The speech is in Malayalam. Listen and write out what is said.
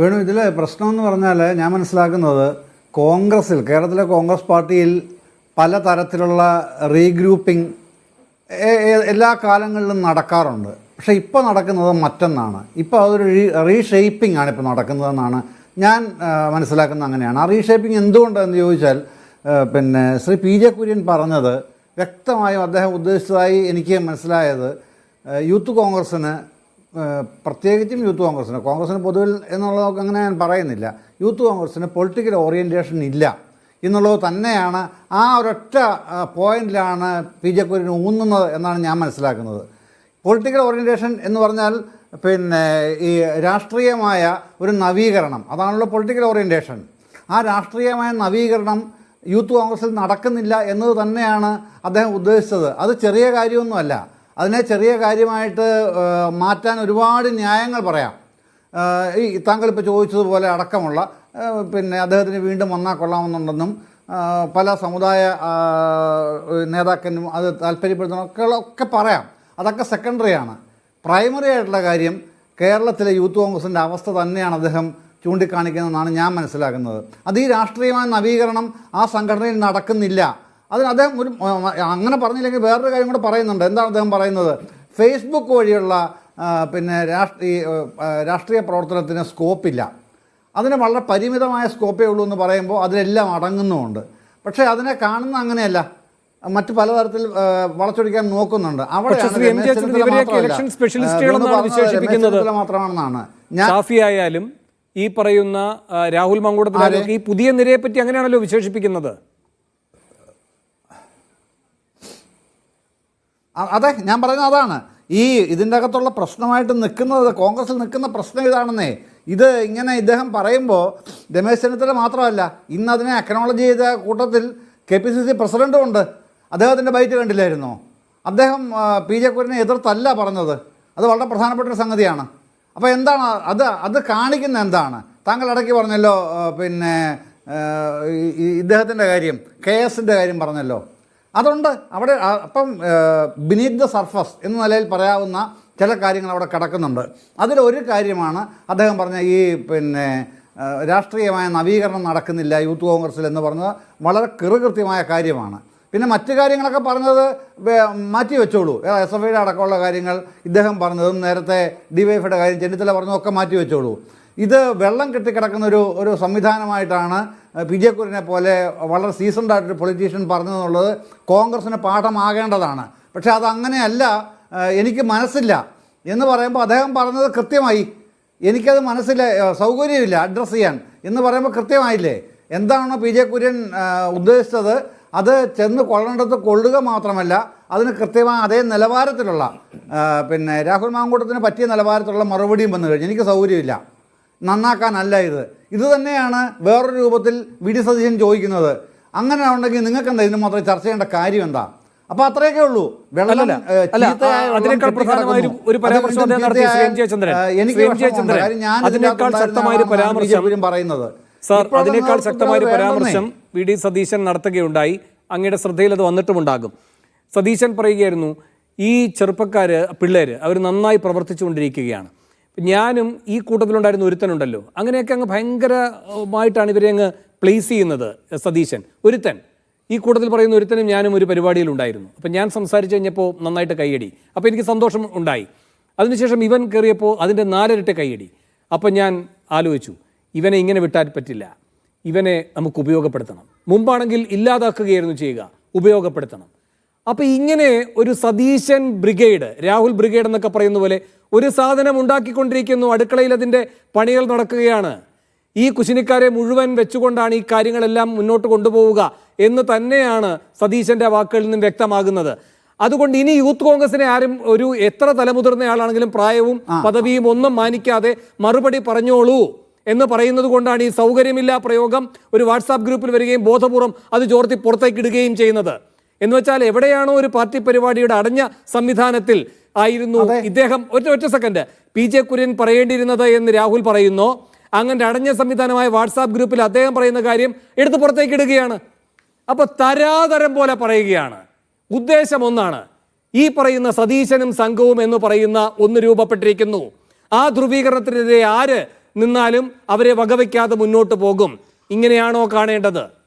വേണു ഇതിൽ പ്രശ്നമെന്ന് പറഞ്ഞാൽ ഞാൻ മനസ്സിലാക്കുന്നത് കോൺഗ്രസ്സിൽ കേരളത്തിലെ കോൺഗ്രസ് പാർട്ടിയിൽ പല തരത്തിലുള്ള റീഗ്രൂപ്പിംഗ് എല്ലാ കാലങ്ങളിലും നടക്കാറുണ്ട്. പക്ഷേ ഇപ്പോൾ നടക്കുന്നത് മറ്റൊന്നാണ്. ഇപ്പോൾ അതൊരു റീഷേപ്പിംഗ് ആണ് ഇപ്പോൾ നടക്കുന്നതെന്നാണ് ഞാൻ മനസ്സിലാക്കുന്നത് അങ്ങനെയാണ്. ആ റീഷേപ്പിംഗ് എന്തുകൊണ്ടെന്ന് ചോദിച്ചാൽ പിന്നെ ശ്രീ പി ജെ കുര്യൻ പറഞ്ഞത് വ്യക്തമായും അദ്ദേഹം ഉദ്ദേശിച്ചതായി എനിക്ക് മനസ്സിലായത് യൂത്ത് കോൺഗ്രസ്സിന് പ്രത്യേകിച്ചും യൂത്ത് കോൺഗ്രസ്സിന് കോൺഗ്രസ്സിന് പൊതുവിൽ എന്നുള്ളതൊക്കെ അങ്ങനെ ഞാൻ പറയുന്നില്ല. യൂത്ത് കോൺഗ്രസ്സിന് പൊളിറ്റിക്കൽ ഓറിയന്റേഷൻ ഇല്ല എന്നുള്ളത് തന്നെയാണ് ആ ഒരൊറ്റ പോയിന്റിലാണ് പി ജെ കുര്യൻ ഊന്നുന്നത് എന്നാണ് ഞാൻ മനസ്സിലാക്കുന്നത്. പൊളിറ്റിക്കൽ ഓറിയന്റേഷൻ എന്ന് പറഞ്ഞാൽ പിന്നെ ഈ രാഷ്ട്രീയമായ ഒരു നവീകരണം. അതാണല്ലോ പൊളിറ്റിക്കൽ ഓറിയന്റേഷൻ ആ രാഷ്ട്രീയമായ നവീകരണം യൂത്ത് കോൺഗ്രസ്സിൽ നടക്കുന്നില്ല എന്നത് തന്നെയാണ് അദ്ദേഹം ഉദ്ദേശിച്ചത്. അത് ചെറിയ കാര്യമൊന്നുമല്ല. അതിനെ ചെറിയ കാര്യമായിട്ട് മാറ്റാൻ ഒരുപാട് ന്യായങ്ങൾ പറയാം. ഈ താങ്കൾ ഇപ്പോൾ ചോദിച്ചതുപോലെ അടക്കമുള്ള പിന്നെ അദ്ദേഹത്തിന് വീണ്ടും വന്നാൽ കൊള്ളാമെന്നുണ്ടെന്നും പല സമുദായ നേതാക്കനും അത് താല്പര്യപ്പെടുത്തുന്ന ഒക്കെ പറയാം. അതൊക്കെ സെക്കൻഡറിയാണ്. പ്രൈമറി ആയിട്ടുള്ള കാര്യം കേരളത്തിലെ യൂത്ത് കോൺഗ്രസിന്റെ അവസ്ഥ തന്നെയാണ് അദ്ദേഹം ചൂണ്ടിക്കാണിക്കുന്നതെന്നാണ് ഞാൻ മനസ്സിലാക്കുന്നത്. അത് ഈ രാഷ്ട്രീയമായ നവീകരണം ആ സംഘടനയിൽ നടക്കുന്നില്ല. അതിന് അദ്ദേഹം ഒരു അങ്ങനെ പറഞ്ഞില്ലെങ്കിൽ വേറൊരു കാര്യം കൂടെ പറയുന്നുണ്ട്. എന്താണ് അദ്ദേഹം പറയുന്നത്? ഫേസ്ബുക്ക് വഴിയുള്ള പിന്നെ രാഷ്ട്രീയ രാഷ്ട്രീയ പ്രവർത്തനത്തിന് സ്കോപ്പില്ല അതിന് വളരെ പരിമിതമായ സ്കോപ്പേ ഉള്ളൂ എന്ന് പറയുമ്പോൾ അതിലെല്ലാം അടങ്ങുന്നുമുണ്ട്. പക്ഷേ അതിനെ കാണുന്ന അങ്ങനെയല്ല. മറ്റു പലതരത്തിൽ വളച്ചൊടിക്കാൻ നോക്കുന്നുണ്ട്. അവിടെ. മാത്രമാണെന്നാണ്. ആയാലും ഈ പറയുന്ന രാഹുൽ മങ്കൂടത്തിൽ ഈ പുതിയ നിരയെ പറ്റി അങ്ങനെയാണല്ലോ വിശേഷിപ്പിക്കുന്നത്. അതെ ഞാൻ പറയുന്നത് അതാണ്. ഈ ഇതിന്റെ അകത്തുള്ള പ്രശ്നമായിട്ട് നിൽക്കുന്നത് കോൺഗ്രസിൽ നിൽക്കുന്ന പ്രശ്നം ഇതാണെന്നേ. ഇത് ഇങ്ങനെ ഇദ്ദേഹം പറയുമ്പോൾ രമേശ് ചെന്നിത്തല മാത്രമല്ല ഇന്ന് അതിനെ അക്നോളജ് ചെയ്ത കൂട്ടത്തിൽ കെ പി സി സി പ്രസിഡന്റും ഉണ്ട്. അദ്ദേഹത്തിന്റെ ബൈറ്റ് കണ്ടില്ലായിരുന്നോ? അദ്ദേഹം പി ജെ കുര്യനെ എതിർത്തല്ല പറഞ്ഞത്. അത് വളരെ പ്രധാനപ്പെട്ട ഒരു സംഗതിയാണ്. അപ്പോൾ എന്താണ് അത് അത് കാണിക്കുന്ന എന്താണ്? താങ്കൾ ഇടയ്ക്ക് പറഞ്ഞല്ലോ പിന്നെ ഇദ്ദേഹത്തിന്റെ കാര്യം കെ എസിന്റെ കാര്യം പറഞ്ഞല്ലോ. അതുണ്ട് അവിടെ അപ്പം ബിനീത് ദ സർഫസ് എന്ന നിലയിൽ പറയാവുന്ന ചില കാര്യങ്ങൾ അവിടെ കിടക്കുന്നുണ്ട്. അതിലൊരു കാര്യമാണ് അദ്ദേഹം പറഞ്ഞ ഈ പിന്നെ രാഷ്ട്രീയമായ നവീകരണം നടക്കുന്നില്ല യൂത്ത് കോൺഗ്രസ്സിൽ എന്ന് പറഞ്ഞത് വളരെ കൃകൃത്യമായ കാര്യമാണ്. പിന്നെ മറ്റു കാര്യങ്ങളൊക്കെ പറഞ്ഞത് മാറ്റി വെച്ചോളൂ. എസ് എഫ് ഐയുടെ അടക്കമുള്ള കാര്യങ്ങൾ ഇദ്ദേഹം പറഞ്ഞതും നേരത്തെ ഡിവൈഎഫിയുടെ കാര്യം ചെന്നിത്തല പറഞ്ഞതൊക്കെ മാറ്റി വെച്ചോളൂ. ഇത് വെള്ളം കെട്ടിക്കിടക്കുന്ന ഒരു ഒരു സംവിധാനമായിട്ടാണ് പി ജെ കുര്യനെ പോലെ വളരെ സീസൺഡ് ആയിട്ടൊരു പൊളിറ്റീഷ്യൻ പറഞ്ഞതെന്നുള്ളത് കോൺഗ്രസ്സിന് പാഠമാകേണ്ടതാണ്. പക്ഷേ അതങ്ങനെയല്ല എനിക്ക് മനസ്സില്ല. എന്ന് പറയുമ്പോൾ അദ്ദേഹം പറഞ്ഞത് കൃത്യമായി. എനിക്കത് മനസ്സില്ല സൗകര്യമില്ല അഡ്രസ്സ് ചെയ്യാൻ. എന്ന് പറയുമ്പോൾ കൃത്യമായില്ലേ? എന്താണോ പി ജെ കുര്യൻ ഉദ്ദേശിച്ചത്? അത് ചെന്ന് കൊള്ളേണ്ടത് കൊള്ളുക മാത്രമല്ല അതിന് കൃത്യമായ അതേ നിലവാരത്തിലുള്ള പിന്നെ രാഹുൽ മാങ്കൂട്ടത്തിന് പറ്റിയ നിലവാരത്തിലുള്ള മറുപടിയും വന്നു കഴിഞ്ഞു. എനിക്ക് സൗകര്യമില്ല. നന്നാക്കാനല്ല ഇത്. ഇത് തന്നെയാണ് വേറൊരു രൂപത്തിൽ വി ഡി സതീശൻ ചോദിക്കുന്നത്. അങ്ങനെ ഉണ്ടെങ്കിൽ നിങ്ങൾക്ക് എന്താ ഇതിന് മാത്രം ചർച്ച ചെയ്യേണ്ട കാര്യം എന്താ? അപ്പൊ അത്രയൊക്കെ ഉള്ളൂ. വെള്ളം അതിനേക്കാൾ പ്രധാനമായ ഒരു- ഒരു പരാമർശം എനിക്ക് പറയുന്നത്. സാർ അതിനേക്കാൾ ശക്തമായ ഒരു വി ഡി സതീശൻ നടത്തുകയുണ്ടായി. അങ്ങയുടെ ശ്രദ്ധയിൽ അത് വന്നിട്ടുമുണ്ടാകും. സതീശൻ പറയുകയായിരുന്നു ഈ ചെറുപ്പക്കാര് പിള്ളേര് അവർ നന്നായി പ്രവർത്തിച്ചുകൊണ്ടിരിക്കുകയാണ്. ഞാനും ഈ കൂട്ടത്തിലുണ്ടായിരുന്ന ഒരുത്തനുണ്ടല്ലോ. അങ്ങനെയൊക്കെ അങ്ങ് ഭയങ്കരമായിട്ടാണ് ഇവരെ അങ്ങ് പ്ലേസ് ചെയ്യുന്നത് സതീശൻ. ഒരുത്തൻ. ഈ കൂട്ടത്തിൽ പറയുന്ന ഒരുത്തനും ഞാനും ഒരു പരിപാടിയിലുണ്ടായിരുന്നു അപ്പം ഞാൻ സംസാരിച്ചു കഴിഞ്ഞപ്പോൾ നന്നായിട്ട് കൈയടി. അപ്പോൾ എനിക്ക് സന്തോഷം ഉണ്ടായി. അതിനുശേഷം ഇവൻ കയറിയപ്പോൾ അതിന്റെ നാലരട്ട് കൈയടി. അപ്പം ഞാൻ ആലോചിച്ചു ഇവനെ ഇങ്ങനെ വിട്ടാൽ പറ്റില്ല. ഇവനെ നമുക്ക് ഉപയോഗപ്പെടുത്തണം. മുമ്പാണെങ്കിൽ ഇല്ലാതാക്കുകയായിരുന്നു ചെയ്യുക. ഉപയോഗപ്പെടുത്തണം. അപ്പോൾ ഇങ്ങനെ ഒരു സതീശൻ ബ്രിഗേഡ് രാഹുൽ ബ്രിഗേഡ് എന്നൊക്കെ പറയുന്ന പോലെ ഒരു സാധനം ഉണ്ടാക്കിക്കൊണ്ടിരിക്കുന്നു അടുക്കളയിൽ അതിന്റെ പണികൾ നടക്കുകയാണ്. ഈ കുശിനിക്കാരെ മുഴുവൻ വെച്ചുകൊണ്ടാണ് ഈ കാര്യങ്ങളെല്ലാം മുന്നോട്ട് കൊണ്ടുപോവുക എന്ന് തന്നെയാണ് സതീശന്റെ വാക്കുകളിൽ നിന്നും വ്യക്തമാകുന്നത്. അതുകൊണ്ട് ഇനി യൂത്ത് കോൺഗ്രസിനെ ആരും ഒരു എത്ര തലമുതിർന്നയാളാണെങ്കിലും പ്രായവും പദവിയും ഒന്നും മാനിക്കാതെ മറുപടി പറഞ്ഞോളൂ എന്ന് പറയുന്നത് കൊണ്ടാണ് ഈ സൗകര്യമില്ലാ പ്രയോഗം ഒരു വാട്സാപ്പ് ഗ്രൂപ്പിൽ വരികയും ബോധപൂർവം അത് ചോർത്തി പുറത്തേക്കിടുകയും ചെയ്യുന്നത്. എന്ന് വെച്ചാൽ എവിടെയാണോ ഒരു പാർട്ടി പരിപാടിയുടെ അടഞ്ഞ സംവിധാനത്തിൽ ആയിരുന്നു ഇദ്ദേഹം. ഒറ്റ ഒറ്റ സെക്കൻഡ് പി ജെ കുര്യൻ പറയേണ്ടിയിരുന്നത് എന്ന് രാഹുൽ പറയുന്നു. അങ്ങനെ അടഞ്ഞ സംവിധാനമായ വാട്സാപ്പ് ഗ്രൂപ്പിൽ അദ്ദേഹം പറയുന്ന കാര്യം എടുത്ത് പുറത്തേക്ക് ഇടുകയാണ്. അപ്പൊ തരാതരം പോലെ പറയുകയാണ്. ഉദ്ദേശം ഒന്നാണ്. ഈ പറയുന്ന സതീശനും സംഘവും എന്ന് പറയുന്ന ഒന്ന് രൂപപ്പെട്ടിരിക്കുന്നു. ആ ധ്രുവീകരണത്തിനെതിരെ ആര് നിന്നാലും അവരെ വകവയ്ക്കാതെ മുന്നോട്ട് പോകും. ഇങ്ങനെയാണോ കാണേണ്ടത്?